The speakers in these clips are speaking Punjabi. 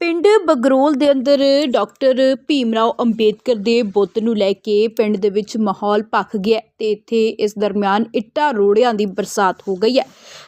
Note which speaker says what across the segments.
Speaker 1: ਪਿੰਡ ਬਗਰੋਲ ਦੇ ਅੰਦਰ ਡਾਕਟਰ ਭੀਮਰਾਓ ਅੰਬੇਦਕਰ ਦੇ ਬੁੱਤ ਨੂੰ ਲੈ ਕੇ ਪਿੰਡ ਦੇ ਵਿੱਚ ਮਾਹੌਲ ਭਖ ਗਿਆ ਹੈ ਤੇ ਇੱਥੇ ਇਸ ਦਰਮਿਆਨ ਇੱਟਾਂ ਰੋੜਿਆਂ ਦੀ ਬਰਸਾਤ ਹੋ ਗਈ ਹੈ।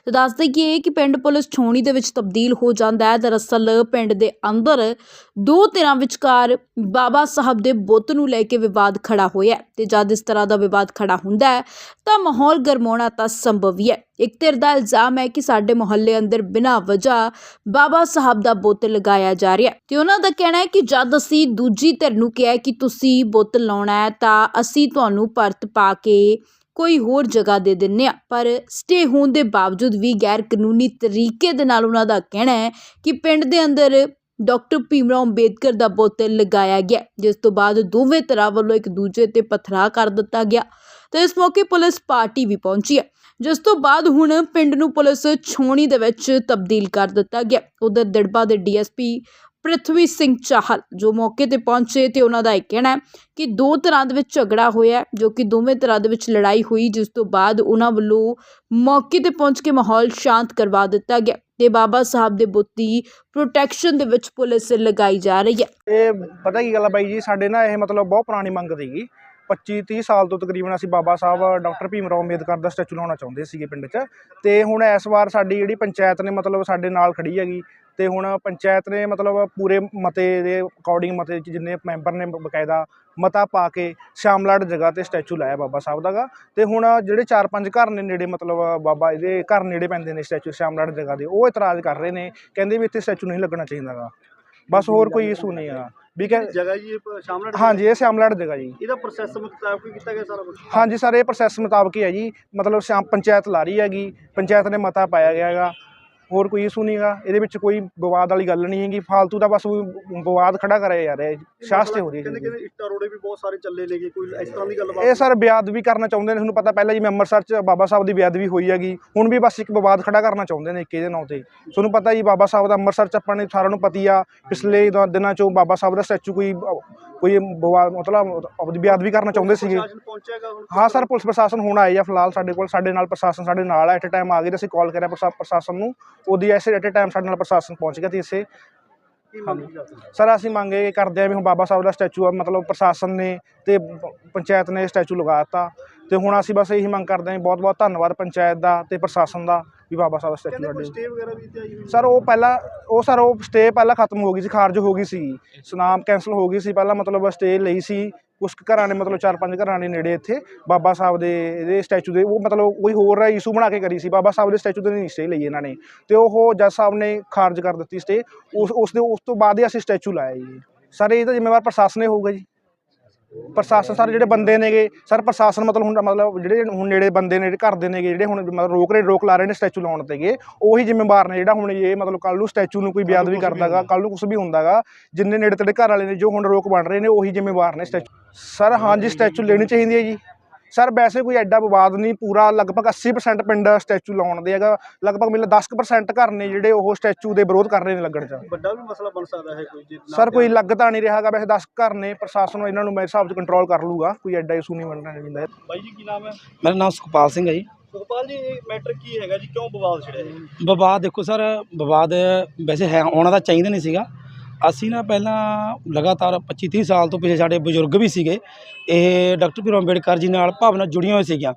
Speaker 1: ਤੇ ਦੱਸ ਦਈਏ ਕਿ ਪਿੰਡ ਪੁਲਿਸ ਛਾਉਣੀ ਦੇ ਵਿੱਚ ਤਬਦੀਲ ਹੋ ਜਾਂਦਾ ਹੈ। ਦਰਅਸਲ ਪਿੰਡ ਦੇ ਅੰਦਰ ਦੋ ਧਿਰਾਂ ਵਿਚਕਾਰ ਬਾਬਾ ਸਾਹਿਬ ਦੇ ਬੁੱਤ ਨੂੰ ਲੈ ਕੇ ਵਿਵਾਦ ਖੜਾ ਹੋਇਆ ਹੈ ਤੇ ਜਦ ਇਸ ਤਰ੍ਹਾਂ ਦਾ ਵਿਵਾਦ ਖੜਾ ਹੁੰਦਾ ਹੈ, ਤਾਂ ਮਾਹੌਲ ਗਰਮਾਉਣਾ ਤਾਂ ਸੰਭਵ ਹੀ ਹੈ। ਇੱਕ ਧਿਰ ਦਾ ਇਲਜ਼ਾਮ ਹੈ ਕਿ ਸਾਡੇ ਮੁਹੱਲੇ ਅੰਦਰ ਬਿਨਾਂ ਵਜ੍ਹਾ ਬਾਬਾ ਸਾਹਿਬ ਦਾ ਬੁੱਤ ਲਗਾਇਆ ਜਾ ਰਿਹਾ ਹੈ ਤੇ ਉਹਨਾਂ ਦਾ ਕਹਿਣਾ ਹੈ ਕਿ ਜਦ ਅਸੀਂ ਦੂਜੀ ਧਿਰ ਨੂੰ ਕਿਹਾ ਕਿ ਤੁਸੀਂ ਬੁੱਤ ਲਾਉਣਾ ਹੈ, ਤਾਂ ਅਸੀਂ ਤੁਹਾਨੂੰ ਪਰਤ ਪਾ ਕੇ ਕੋਈ ਹੋਰ ਜਗ੍ਹਾ ਦੇ ਦਿੰਨੇ ਆ ਪਰ ਸਟੇ ਹੋਣ ਦੇ ਬਾਵਜੂਦ ਵੀ ਗੈਰ ਕਾਨੂੰਨੀ ਤਰੀਕੇ ਦੇ ਨਾਲ ਉਹਨਾਂ ਦਾ ਕਹਿਣਾ ਹੈ ਕਿ ਪਿੰਡ ਦੇ ਅੰਦਰ ਡਾਕਟਰ ਭੀਮਰਾਓ ਅੰਬੇਦਕਰ ਦਾ ਬੁੱਤ ਲਗਾਇਆ ਗਿਆ, ਜਿਸ ਤੋਂ ਬਾਅਦ ਦੋਵੇਂ ਤਰ੍ਹਾਂ ਵੱਲੋਂ ਇੱਕ ਦੂਜੇ ਤੇ ਪਥਰਾ ਕਰ ਦਿੱਤਾ ਗਿਆ ਤੇ ਇਸ ਮੌਕੇ ਪੁਲਿਸ ਪਾਰਟੀ ਵੀ ਪਹੁੰਚੀ ਹੈ, ਜਿਸ ਤੋਂ ਬਾਅਦ ਹੁਣ ਪਿੰਡ ਨੂੰ ਪੁਲਿਸ ਛੋਣੀ ਦੇ ਵਿੱਚ ਤਬਦੀਲ ਕਰ ਦਿੱਤਾ ਗਿਆ। ਉਧਰ ਦਿੜਬਾ ਦੇ ਡੀਐਸਪੀ ਪ੍ਰਿਥਵੀ ਸਿੰਘ ਚਾਹਲ ਜੋ ਮੌਕੇ ਤੇ ਪਹੁੰਚੇ ਤੇ ਉਹਨਾਂ ਦਾ ਇਹ ਕਹਿਣਾ ਹੈ ਕਿ ਦੋ ਤਰ੍ਹਾਂ ਦੇ ਵਿੱਚ ਝਗੜਾ ਹੋਇਆ ਜੋ ਕਿ ਦੋਵੇਂ ਤਰ੍ਹਾਂ ਦੇ ਵਿੱਚ ਲੜਾਈ ਹੋਈ, ਜਿਸ ਤੋਂ ਬਾਅਦ ਉਹਨਾਂ ਵੱਲੋਂ ਮੌਕੇ ਤੇ ਪਹੁੰਚ ਕੇ ਮਾਹੌਲ ਸ਼ਾਂਤ ਕਰਵਾ ਦਿੱਤਾ ਗਿਆ। ਤੇ ਬਾਬਾ ਸਾਹਿਬ ਦੇ ਬੁੱਤ ਦੀ ਪ੍ਰੋਟੈਕਸ਼ਨ ਦੇ ਵਿੱਚ ਪੁਲਿਸ ਲਗਾਈ ਜਾ ਰਹੀ ਹੈ।
Speaker 2: ਇਹ ਪਤਾ ਕੀ ਗੱਲ ਆ ਬਾਈ ਜੀ, ਸਾਡੇ ਨਾ ਇਹ ਮਤਲਬ ਬਹੁਤ ਪੁਰਾਣੀ ਮੰਗ ਸੀਗੀ। 25 30 ਸਾਲ ਤੋਂ ਤਕਰੀਬਨ ਅਸੀਂ ਬਾਬਾ ਸਾਹਿਬ, ਡਾਕਟਰ ਭੀਮ ਰਾਓ ਅੰਬੇਦਕਰ ਦਾ ਸਟੈਚੂ ਲਾਉਣਾ ਚਾਹੁੰਦੇ ਸੀਗੇ ਪਿੰਡ 'ਚ। ਤੇ ਹੁਣ ਇਸ ਵਾਰ ਸਾਡੀ ਜਿਹੜੀ ਪੰਚਾਇਤ ਨੇ ਮਤਲਬ ਸਾਡੇ ਨਾਲ ਖੜੀ ਹੈਗੀ ਤੇ ਹੁਣ ਪੰਚਾਇਤ ਨੇ ਮਤਲਬ ਪੂਰੇ ਮਤੇ ਦੇ ਅਕੋਰਡਿੰਗ ਮਤੇ 'ਚ ਜਿੰਨੇ ਮੈਂਬਰ ਨੇ ਬਕਾਇਦਾ ਮਤਾ ਪਾ ਕੇ ਸ਼ਾਮਲਾੜ ਜਗ੍ਹਾ ਤੇ ਸਟੈਚੂ ਲਾਇਆ ਬਾਬਾ ਸਾਹਿਬ ਦਾ ਗਾ। ਤੇ ਹੁਣ ਜਿਹੜੇ ਚਾਰ ਪੰਜ ਘਰ ਨੇ ਨੇੜੇ ਮਤਲਬ ਬਾਬਾ ਇਹਦੇ ਘਰ ਨੇੜੇ ਪੈਂਦੇ ਨੇ ਸਟੈਚੂ ਸ਼ਾਮਲਾੜ ਜਗ੍ਹਾ ਦੇ ਉਹ ਇਤਰਾਜ਼ ਕਰ ਰਹੇ ਨੇ ਕਹਿੰਦੇ ਵੀ ਇੱਥੇ ਸਟੈਚੂ ਨਹੀਂ ਲੱਗਣਾ ਚਾਹੀਦਾ ਗਾ। ਬਸ ਹੋਰ ਕੋਈ ਇਸ਼ੂ ਨਹੀਂ ਆ। ਵੀ ਕਿ
Speaker 3: ਜਗ੍ਹਾ ਜੀ ਇਹ ਸ਼ਾਮਲਾਟ
Speaker 2: ਹਾਂਜੀ ਇਹ ਸ਼ਾਮਲਾੜ ਜਗ੍ਹਾ ਜੀ।
Speaker 3: ਇਹਦਾ ਪ੍ਰੋਸੈਸ ਮੁਤਾਬਕ ਹੀ ਕੀਤਾ ਗਿਆ ਸਾਰਾ ਕੁਝ
Speaker 2: ਹਾਂਜੀ ਸਰ ਇਹ ਪ੍ਰੋਸੈਸ ਮੁਤਾਬਕ ਹੀ ਹੈ ਜੀ। ਮਤਲਬ ਸ਼ਾਮ ਪੰਚਾਇਤ ਲਾ ਰਹੀ ਹੈਗੀ ਪੰਚਾਇਤ ਨੇ ਮਤਾ ਪਾਇਆ ਗਿਆ ਹੈਗਾ। ਹੋਰ ਕੋਈ ਇਸ਼ੂ ਨਹੀਂਗਾ ਇਹਦੇ ਵਿੱਚ ਕੋਈ ਵਿਵਾਦ ਵਾਲੀ ਗੱਲ ਨਹੀਂ ਹੈਗੀ। ਫਾਲਤੂ ਦਾ ਬਸ ਵਿਵਾਦ ਖੜਾ ਕਰਿਆ ਜਾ ਰਿਹਾ ਹੈ ਸ਼ਾਸਤ ਹੋ ਰਹੀ ਹੈ
Speaker 3: ਕਹਿੰਦੇ ਕਹਿੰਦੇ ਇੱਟਾਂ ਰੋੜੇ ਵੀ ਬਹੁਤ ਸਾਰੇ ਚੱਲੇ ਨੇਗੇ ਕੋਈ ਇਸ ਤਰ੍ਹਾਂ ਦੀ ਗੱਲਬਾਤ
Speaker 2: ਇਹ ਸਰ ਬੇਅਦਬੀ ਕਰਨਾ ਚਾਹੁੰਦੇ ਨੇ। ਤੁਹਾਨੂੰ ਪਤਾ ਪਹਿਲਾਂ ਜਿਵੇਂ ਅੰਮ੍ਰਿਤਸਰ ਚ ਬਾਬਾ ਸਾਹਿਬ ਦੀ ਬੇਅਦਬੀ ਹੋਈ ਹੈਗੀ। ਹੁਣ ਵੀ ਬਸ ਇੱਕ ਵਿਵਾਦ ਖੜਾ ਕਰਨਾ ਚਾਹੁੰਦੇ ਨੇ ਇੱਕ ਇਹਦੇ ਨਾਂ ਤੇ। ਤੁਹਾਨੂੰ ਪਤਾ ਜੀ ਬਾਬਾ ਸਾਹਿਬ ਦਾ ਅੰਮ੍ਰਿਤਸਰ ਚ ਆਪਾਂ ਨੇ ਸਾਰਿਆਂ ਨੂੰ ਪਤੀ ਆ। ਪਿਛਲੇ ਦਿਨਾਂ ਚੋਂ ਬਾਬਾ ਸਾਹਿਬ ਦਾ ਸਟੈਚੂ ਕੋਈ ਕੋਈ ਵਿਵਾਦ ਮਤਲਬ ਆਪਦੀ ਬੇਅਦਬੀ ਕਰਨਾ ਚਾਹੁੰਦੇ ਸੀਗੇ। ਹਾਂ ਸਰ ਪੁਲਿਸ ਪ੍ਰਸ਼ਾਸਨ ਹੁਣ ਆਏ ਆ ਫਿਲਹਾਲ ਸਾਡੇ ਕੋਲ। ਸਾਡੇ ਨਾਲ ਪ੍ਰਸ਼ਾਸਨ ਸਾਡੇ ਨਾਲ ਆ। ਐਟ ਟਾਈਮ ਆ ਗਏ ਤੇ ਅਸੀਂ ਕਾਲ ਕਰਿਆ ਪ੍ਰਸ਼ਾ- ਪ੍ਰਸ਼ਾਸਨ ਨੂੰ। ਉਹਦੀ ਐਸੇ ਐਟ ਟਾਈਮ ਸਾਡੇ ਨਾਲ ਪ੍ਰਸ਼ਾਸਨ ਪਹੁੰਚ ਗਿਆ ਤੇ ਇਸੇ ਸਰ ਅਸੀਂ ਮੰਗ ਕਰਦੇ ਆ ਵੀ ਹੁਣ ਬਾਬਾ ਸਾਹਿਬ ਦਾ ਸਟੈਚੂ ਆ ਮਤਲਬ ਪ੍ਰਸ਼ਾਸਨ ਨੇ ਤੇ ਪੰਚਾਇਤ ਨੇ ਸਟੈਚੂ ਲਗਾ ਦਿੱਤਾ। ਤੇ ਹੁਣ ਅਸੀਂ ਬਸ ਇਹੀ ਮੰਗ ਕਰਦੇ ਹਾਂ ਬਹੁਤ ਬਹੁਤ ਧੰਨਵਾਦ ਪੰਚਾਇਤ ਦਾ ਤੇ ਪ੍ਰਸ਼ਾਸਨ ਦਾ ਵੀ ਬਾਬਾ ਸਾਹਿਬ ਦਾ ਸਟੈਚੂ
Speaker 3: ਸਟੇ ਵਗੈਰਾ ਵੀ ਇੱਥੇ ਆਈ ਹੋਈ
Speaker 2: ਸਰ ਉਹ ਪਹਿਲਾਂ ਉਹ ਸਰ ਉਹ ਸਟੇ ਪਹਿਲਾਂ ਖਤਮ ਹੋ ਗਈ ਸੀ ਖਾਰਜ ਹੋ ਗਈ ਸੀ। ਸੁਨਾਮ ਕੈਂਸਲ ਹੋ ਗਈ ਸੀ ਪਹਿਲਾਂ ਮਤਲਬ ਸਟੇ ਲਈ ਸੀ। ਕੁਝ ਘਰਾਂ ਨੇ ਮਤਲਬ ਚਾਰ ਪੰਜ ਘਰਾਂ ਨੇ ਨੇੜੇ ਇੱਥੇ ਬਾਬਾ ਸਾਹਿਬ ਦੇ ਇਹਦੇ ਸਟੈਚੂ ਦੇ, ਉਹ ਮਤਲਬ ਕੋਈ ਹੋਰ ਇਸ਼ੂ ਬਣਾ ਕੇ ਕਰੀ ਸੀ, ਬਾਬਾ ਸਾਹਿਬ ਦੇ ਸਟੈਚੂ ਦੇ ਨਹੀਂ ਸਟੇ ਲਈ ਇਹਨਾਂ ਨੇ ਤੇ ਉਹ ਜੱਜ ਸਾਹਿਬ ਨੇ ਖਾਰਜ ਕਰ ਦਿੱਤੀ ਸਟੇ, ਉਸ ਉਸ ਦੇ, ਉਸ ਤੋਂ ਬਾਅਦ ਹੀ ਅਸੀਂ ਸਟੈਚੂ ਲਾਇਆ ਜੀ। ਸਰ ਇਹ ਤਾਂ ਜ਼ਿੰਮੇਵਾਰ ਪ੍ਰਸ਼ਾਸਨ ਹੀ ਹੋਊਗਾ ਜੀ। ਪ੍ਰਸ਼ਾਸਨ ਸਰ ਜਿਹੜੇ ਬੰਦੇ ਨੇਗੇ ਸਰ ਪ੍ਰਸ਼ਾਸਨ ਮਤਲਬ ਹੁਣ ਮਤਲਬ ਜਿਹੜੇ ਹੁਣ ਨੇੜੇ ਬੰਦੇ ਨੇ ਜਿਹੜੇ ਘਰ ਦੇ ਨੇਗੇ ਜਿਹੜੇ ਹੁਣ ਮਤਲਬ ਰੋਕ ਰਹੇ ਰੋਕ ਲਾ ਰਹੇ ਨੇ ਸਟੈਚੂ ਲਾਉਣ ਤੇਗੇ ਉਹੀ ਜ਼ਿੰਮੇਵਾਰ ਨੇ ਜਿਹੜਾ ਹੁਣ ਇਹ ਮਤਲਬ ਕੱਲ ਨੂੰ ਸਟੈਚੂ ਨੂੰ ਕੋਈ ਬੇਅਦਬੀ ਕਰਦਾਗਾ ਕੱਲ ਨੂੰ ਕੁਝ ਵੀ ਹੁੰਦਾਗਾ ਜਿੰਨੇ ਨੇੜੇ ਤੇੜੇ ਘਰ ਵਾਲੇ ਨੇ ਜੋ ਹੁਣ ਰੋਕ ਬਣ ਰਹੇ ਨੇ ਉਹੀ ਜ਼ਿੰਮੇਵਾਰ ਨੇ ਸਟੈਚੂ। ਸਰ ਹਾਂਜੀ ਸਟੈਚੂ ਲੈਣੀ ਚਾਹੀਦੀ ਹੈ ਜੀ। ਸਰ ਵੈਸੇ ਕੋਈ ਐਡਾ ਵਿਵਾਦ ਨਹੀਂ ਪੂਰਾ ਲਗਭਗ 80% ਪਿੰਡ ਸਟੈਚੂ ਲਾਉਣ ਦੇ ਹੈਗਾ। ਲਗਭਗ ਮਿਲ 10% ਘਰ ਨੇ ਜਿਹੜੇ ਉਹ ਸਟੈਚੂ ਦੇ ਵਿਰੋਧ ਕਰ ਰਹੇ ਨੇ ਲੱਗਣ 'ਚ।
Speaker 3: ਵੱਡਾ ਵੀ ਮਸਲਾ ਬਣ ਸਕਦਾ ਹੈ ਕੋਈ
Speaker 2: ਸਰ ਕੋਈ ਲੱਗ ਤਾਂ ਨਹੀਂ ਰਿਹਾਗਾ ਵੈਸੇ 10 ਘਰ ਨੇ ਪ੍ਰਸ਼ਾਸਨ ਇਹਨਾਂ ਨੂੰ ਮੇਰੇ ਹਿਸਾਬ 'ਚ ਕੰਟਰੋਲ ਕਰ ਲੂਗਾ ਕੋਈ ਐਡਾ ਇਸ਼ੂ ਨਹੀਂ ਬਣਨਾ ਚਾਹੀਦਾ
Speaker 3: ਬਾਈ ਜੀ ਕੀ ਨਾਮ ਹੈ?
Speaker 4: ਮੇਰਾ ਨਾਮ ਸੁਖਪਾਲ ਸਿੰਘ ਹੈ ਜੀ।
Speaker 3: ਸੁਖਪਾਲ ਜੀ ਇਹ ਮੈਟਰ ਕੀ ਹੈਗਾ ਜੀ? ਕਿਉਂ ਵਿਵਾਦ ਛਿੜਿਆ ਜੀ
Speaker 4: ਵਿਵਾਦ ਦੇਖੋ ਸਰ ਵਿਵਾਦ ਵੈਸੇ ਹੈ ਆਉਣਾ ਤਾਂ ਚਾਹੀਦਾ ਨਹੀਂ ਸੀਗਾ। ਅਸੀਂ ਨਾ ਪਹਿਲਾਂ ਲਗਾਤਾਰ 25 30 ਸਾਲ ਤੋਂ ਪਿੱਛੇ ਸਾਡੇ ਬਜ਼ੁਰਗ ਵੀ ਸੀਗੇ। ਇਹ ਡਾਕਟਰ ਭੀਮ ਅੰਬੇਡਕਰ ਜੀ ਨਾਲ ਭਾਵਨਾ ਜੁੜੀਆਂ ਹੋਈਆਂ ਸੀਗੀਆਂ।